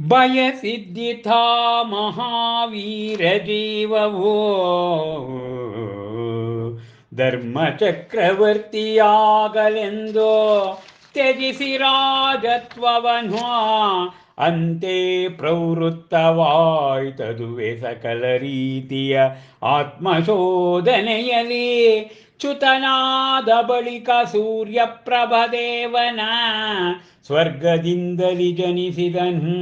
ಬಯಸಿದ್ದಿಥ ಮಹಾವೀರ ಜೀವವೋ ಧರ್ಮ ಚಕ್ರವರ್ತಿಯಾಗಲೆಂದು ತ್ಯಜಿಸಿ ರಾಜತ್ವವನ್ನು ಅಂತೆ ಪ್ರವೃತ್ತವಾಯ್ತದುವೆ ಸಕಲ ರೀತಿಯ ಆತ್ಮಶೋಧನೆಯಲ್ಲಿ. ಚ್ಯುತನಾದ ಬಳಿಕ ಸೂರ್ಯಪ್ರಭದೇವನ ಸ್ವರ್ಗದಿಂದಲಿ ಜನಿಸಿದನು.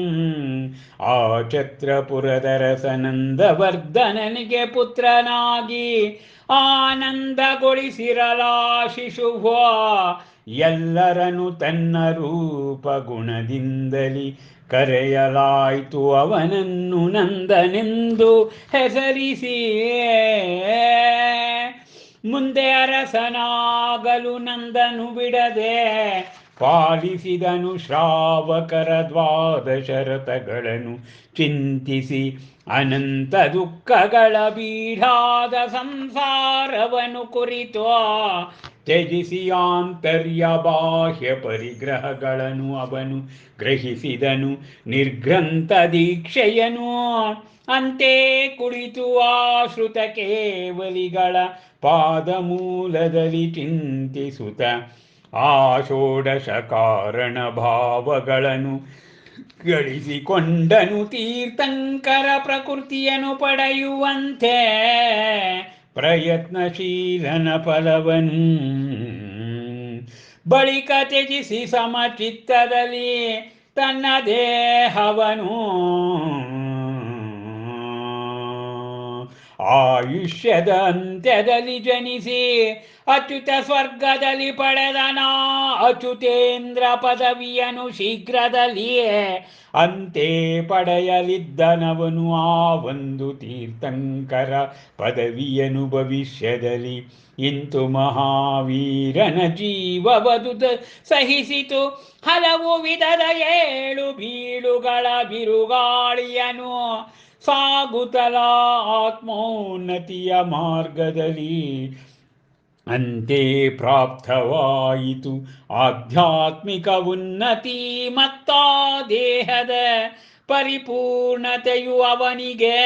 ಆ ಛತ್ರಪುರದರಸನಂದವರ್ಧನನಿಗೆ ಪುತ್ರನಾಗಿ ಆನಂದಗೊಳಿಸಿರಲ ಶಿಶುವ ಎಲ್ಲರನು ತನ್ನ ರೂಪ ಗುಣದಿಂದಲಿ ಕರೆಯಲಾಯಿತು. ಅವನನ್ನು ನಂದನೆಂದು ಹೆಸರಿಸಿ. ಮುಂದೆ ಅರಸನಾಗಲು ನಂದನು ಬಿಡದೆ ಪಾಲಿಸಿದನು ಶ್ರಾವಕರ ದ್ವಾದಶರಥಗಳನ್ನು ಚಿಂತಿಸಿ ಅನಂತ ದುಃಖಗಳ ಬೀಢಾದ ಸಂಸಾರವನ್ನು ಕುರಿತು ತ್ಯಜಿಸಿ ಆಂತರ್ಯ ಬಾಹ್ಯ ಪರಿಗ್ರಹಗಳನ್ನು ಅವನು ಗ್ರಹಿಸಿದನು. ನಿರ್ಗ್ರಂಥ ದೀಕ್ಷೆಯನು ಅಂತೆ ಕುಳಿತು ಆಶ್ರುತ ಕೇವಲಿಗಳ ಪಾದಮೂಲದಲ್ಲಿ ಚಿಂತಿಸುತ್ತ ಆ ಷೋಡಶ ಕಾರಣ ಭಾವಗಳನ್ನು ಗಳಿಸಿಕೊಂಡನು ತೀರ್ಥಂಕರ ಪ್ರಕೃತಿಯನ್ನು ಪಡೆಯುವಂತೆ. ಪ್ರಯತ್ನಶೀಲನ ಫಲವನು ಬಳಿಕ ತ್ಯಜಿಸಿ ಸಮಚಿತ್ತದಲ್ಲಿ ತನ್ನ ದೇಹವನು ಆಯುಷ್ಯದ ಅಂತ್ಯದಲ್ಲಿ ಜನಿಸಿ, ಅಚ್ಯುತ ಸ್ವರ್ಗದಲ್ಲಿ ಪಡೆದನ ಅಚ್ಯುತೇಂದ್ರ ಪದವಿಯನು ಶೀಘ್ರದಲ್ಲಿಯೇ ಅಂತೆ ಪಡೆಯಲಿದ್ದನವನು ಆ ಒಂದು ತೀರ್ಥಂಕರ ಪದವಿಯನು ಭವಿಷ್ಯದಲ್ಲಿ ಇಂತು ಮಹಾವೀರನ ಜೀವವದುದ ಸಹಿಸಿತು. ಹಲವು ವಿಧದ ಏಳು ಬೀಳುಗಳ ಬಿರುಗಾಳಿಯನು ಸಾಗುತ್ತಲ ಆತ್ಮೋನ್ನತಿಯ ಮಾರ್ಗದಲ್ಲಿ. ಅಂತೆ ಪ್ರಾಪ್ತವಾಯಿತು ಆಧ್ಯಾತ್ಮಿಕ ಉನ್ನತಿ ಮತ್ತ ದೇಹದ ಪರಿಪೂರ್ಣತೆಯು ಅವನಿಗೆ.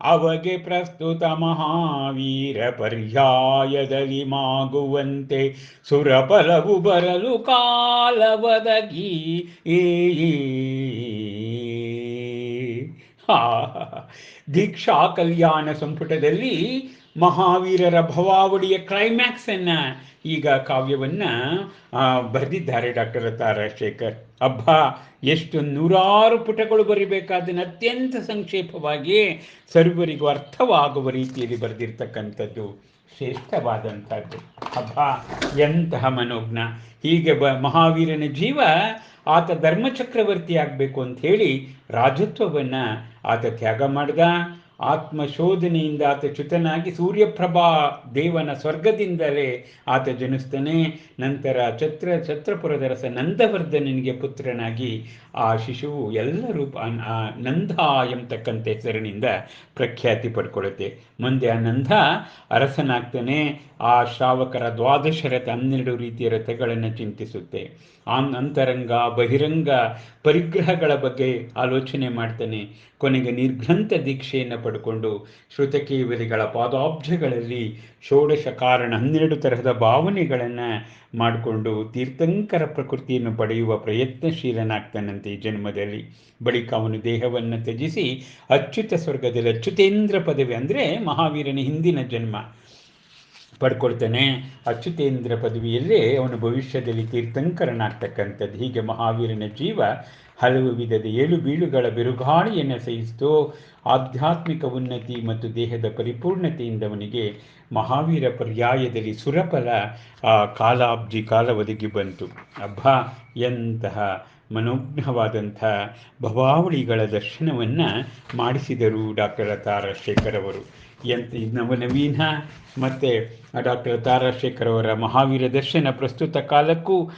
ಅವಗೆ ಪ್ರಸ್ತುತ ಮಹಾವೀರ ಪರ್ಯಾಯದಲ್ಲಿ ಮಾಗುವಂತೆ ಸುರಫಲವು ಬರಲು ಕಾಲವದಗಿ ಏ ದೀಕ್ಷಾ ಕಲ್ಯಾಣ ಸಂಪುಟದಲ್ಲಿ ಮಹಾವೀರರ ಭವಾವಳಿಯ ಕ್ಲೈಮ್ಯಾಕ್ಸ್ ಅನ್ನ ಈಗ ಕಾವ್ಯವನ್ನ ಬರೆದಿದ್ದಾರೆ ಡಾಕ್ಟರ್ ತಾರಾಶೇಖರ್ ಅಬ್ಬ, ಎಷ್ಟು ನೂರಾರು ಪುಟಗಳು ಬರಿಬೇಕಾದನ್ನು ಅತ್ಯಂತ ಸಂಕ್ಷೇಪವಾಗಿ ಸರ್ವರಿಗೂ ಅರ್ಥವಾಗುವ ರೀತಿಯಲ್ಲಿ ಬರೆದಿರ್ತಕ್ಕಂಥದ್ದು ಶ್ರೇಷ್ಠವಾದಂಥದ್ದು. ಹಬ್ಬ ಎಂತಹ ಮನೋಜ್ಞ ಹೀಗೆ ಬ ಮಹಾವೀರನ ಜೀವ ಆತ ಧರ್ಮಚಕ್ರವರ್ತಿ ಆಗಬೇಕು ಅಂತ ಹೇಳಿ ರಾಜತ್ವವನ್ನು ಆತ ತ್ಯಾಗ ಮಾಡಿದ. ಆತ್ಮಶೋಧನೆಯಿಂದ ಆತ ಚ್ಯುತನಾಗಿ ಸೂರ್ಯಪ್ರಭಾ ದೇವನ ಸ್ವರ್ಗದಿಂದಲೇ ಆತ ಜನಿಸ್ತಾನೆ. ನಂತರ ಛತ್ರ ಛತ್ರಪುರದರಸ ನಂದವರ್ಧನನಿಗೆ ಪುತ್ರನಾಗಿ ಆ ಶಿಶುವು ಎಲ್ಲ ರೂಪ ನಂದ ಎಂಬತಕ್ಕಂಥ ಹೆಸರಿನಿಂದ ಪ್ರಖ್ಯಾತಿ ಪಡ್ಕೊಳ್ಳುತ್ತೆ. ಮುಂದೆ ಆ ನಂದ ಅರಸನಾಗ್ತಾನೆ. ಆ ಶ್ರಾವಕರ ದ್ವಾದಶ ರಥ ಹನ್ನೆರಡು ರೀತಿಯ ರಥಗಳನ್ನು ಚಿಂತಿಸುತ್ತೆ. ಆ ಅಂತರಂಗ, ಬಹಿರಂಗ ಪರಿಗ್ರಹಗಳ ಬಗ್ಗೆ ಆಲೋಚನೆ ಮಾಡ್ತಾನೆ. ಕೊನೆಗೆ ನಿರ್ಗ್ರಂಥ ದೀಕ್ಷೆಯನ್ನು ಪಡ್ಕೊಂಡು ಶ್ರುತಕೇವಲಿಗಳ ಪಾದಾಬ್ಜಗಳಲ್ಲಿ ಷೋಡಶ ಕಾರಣ ಹನ್ನೆರಡು ತರಹದ ಭಾವನೆಗಳನ್ನು ಮಾಡಿಕೊಂಡು ತೀರ್ಥಂಕರ ಪ್ರಕೃತಿಯನ್ನು ಪಡೆಯುವ ಪ್ರಯತ್ನಶೀಲನಾಗ್ತಾನಂತೆ ಈ ಜನ್ಮದಲ್ಲಿ. ಬಳಿಕ ಅವನು ದೇಹವನ್ನು ತ್ಯಜಿಸಿ ಅಚ್ಯುತ ಸ್ವರ್ಗದಲ್ಲಿ ಅಚ್ಯುತೇಂದ್ರ ಪದವಿ ಅಂದರೆ ಮಹಾವೀರನ ಹಿಂದಿನ ಜನ್ಮ. ಪಡ್ಕೊಳ್ತಾನೆ. ಅಚ್ಯುತೇಂದ್ರ ಪದವಿಯಲ್ಲೇ ಅವನು ಭವಿಷ್ಯದಲ್ಲಿ ತೀರ್ಥಂಕರನಾಗ್ತಕ್ಕಂಥದ್ದು. ಹೀಗೆ ಮಹಾವೀರನ ಜೀವ ಹಲವು ವಿಧದ ಏಳು ಬೀಳುಗಳ ಬಿರುಗಾಳಿಯನ್ನು ಸಹಿಸಿತು, ಆಧ್ಯಾತ್ಮಿಕ ಉನ್ನತಿ ಮತ್ತು ದೇಹದ ಪರಿಪೂರ್ಣತೆಯಿಂದ ಅವನಿಗೆ ಮಹಾವೀರ ಪರ್ಯಾಯದಲ್ಲಿ ಸುರಫಲ ಕಾಲಾಬ್ಜಿ ಕಾಲ ಒದಗಿ ಬಂತು. ಅಬ್ಬ, ಎಂತಹ ಮನೋಜ್ಞವಾದಂಥ ಭವಾವಳಿಗಳ ದರ್ಶನವನ್ನು ಮಾಡಿಸಿದರು ಡಾಕ್ಟರ್ ತಾರಶೇಖರ್ ಅವರು. ಎಂತ ನವೀನ ಮತ್ತು ಡಾಕ್ಟರ್ ತಾರಾಶೇಖರ್ ಅವರ ಮಹಾವೀರ ದರ್ಶನ ಪ್ರಸ್ತುತ ಕಾಲಕ್ಕೂ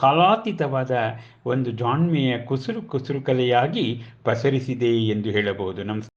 ಕಾಲಾತೀತವಾದ ಒಂದು ಜಾಣ್ಮೆಯ ಕುಸುರು ಕುಸುರು ಕಲೆಯಾಗಿ ಪಸರಿಸಿದೆ ಎಂದು ಹೇಳಬಹುದು. ನಮಸ್ಕಾರ.